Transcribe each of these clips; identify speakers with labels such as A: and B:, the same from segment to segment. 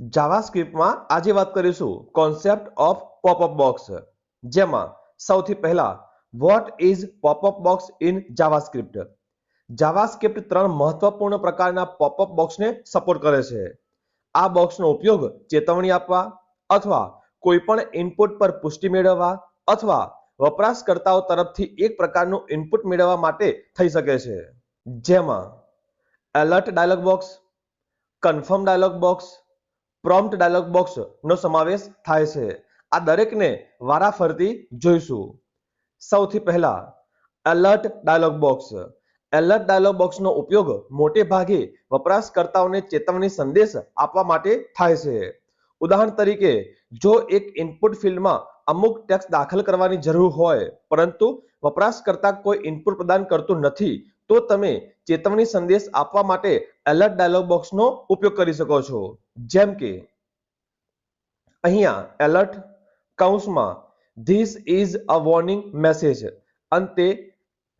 A: જાવાસ્ક્રિપ્ટમાં આજે વાત કરીશું કોન્સેપ્ટ ઓફ પોપઅપ બોક્સ જેમાં સૌથી પહેલા what is popup box in JavaScript JavaScript ત્રણ મહત્વપૂર્ણ પ્રકારના પોપઅપ બોક્સને સપોર્ટ કરે છે. આ બોક્સનો ઉપયોગ ચેતવણી આપવા અથવા કોઈપણ ઇનપુટ પર પુષ્ટિ મેળવવા અથવા વપરાશકર્તાઓ તરફથી એક પ્રકારનું ઇનપુટ મેળવવા માટે થઈ શકે છે. જેમાં alert dialog box confirm dialog box prompt dialog box નો સમાવેશ થાય છે. આ દરેકને વારાફરતી જોઈશું. સૌથી પહેલા alert dialog box alert dialog બોક્સનો ઉપયોગ મોટે ભાગે વપરાશકર્તાઓને ચેતવણી સંદેશ આપવા માટે થાય છે. ઉદાહરણ તરીકે, જો એક ઇનપુટ ફિલ્ડમાં અમુક ટેક્સ્ટ દાખલ કરવાની જરૂર હોય, પરંતુ વપરાશકર્તા કોઈ ઇનપુટ પ્રદાન કરતું નથી તો તમે ચેતવણી સંદેશ આપવા માટે એલર્ટ ડાયલોગ બોક્સનો ઉપયોગ કરી શકો છો. જેમ કે, અહીંયા એલર્ટ કૌંસમાં this is a warning message અંતે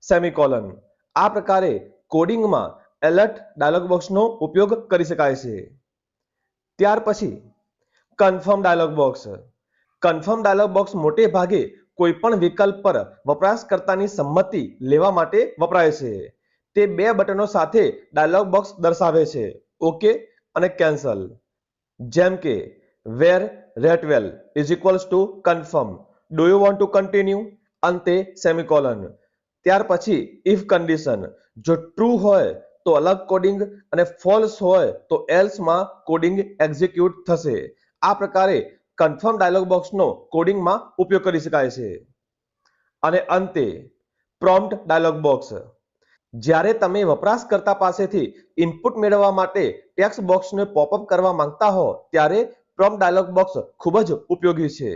A: સેમિકોલન આ પ્રકારે કોડિંગમાં એલર્ટ ડાયલોગ બોક્સનો ઉપયોગ કરી શકાય છે. ત્યાર પછી confirm dialog box confirm dialog box મોટે ભાગે કોઈ પણ વિકલ્પ પર વપરાશકર્તાની સંમતિ લેવા માટે વપરાય છે. તે બે બટનો સાથે ડાયલોગ બોક્સ દર્શાવે છે. ઓકે અને કેન્સલ જેમ કે var retval is equals to confirm do you want to continue અંતે સેમિકોલન ત્યાર પછી ઇફ કન્ડિશન જો ટ્રુ હોય, તો અલગ કોડિંગ અને ફોલ્સ હોય, તો એલ્સમાં કોડિંગ એક્ઝિક્યુટ થશે. આ પ્રકારે કન્ફર્મ ડાયલોગ બોક્સનો કોડિંગમાં ઉપયોગ કરી શકાય છે. અને અંતે પ્રોમ્પ્ટ ડાયલોગ બોક્સ જ્યારે તમે વપરાશકર્તા પાસેથી ઇનપુટ મેળવવા માટે ટેક્સ્ટ બોક્સને પોપઅપ કરવા માંગતા હો, ત્યારે પ્રોમ ડાયલોગ બોક્સ ખૂબ જ ઉપયોગી છે.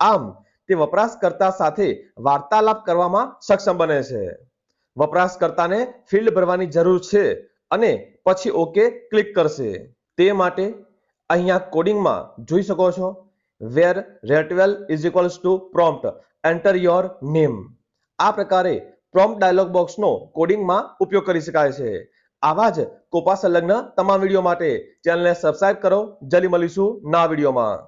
A: આમ, તે વપરાશકર્તા સાથે વાર્તાલાપ કરવામાં સક્ષમ બને છે. વપરાશકર્તાને ફિલ્ડ ભરવાની જરૂર છે અને પછી ઓકે ક્લિક કરશે. તે માટે અહીંયા કોડિંગમાં જોઈ શકો છો var retval is equals to prompt enter your name આ પ્રકારે પ્રોમ્પ્ટ ડાયલોગ બોક્સનો કોડિંગમાં ઉપયોગ કરી શકાય છે. આવા જ કોપા સંલગ્ન તમામ વીડિયો માટે ચેનલને સબસ્ક્રાઇબ કરો. જલ્દી મળીશું ના વિડીયોમાં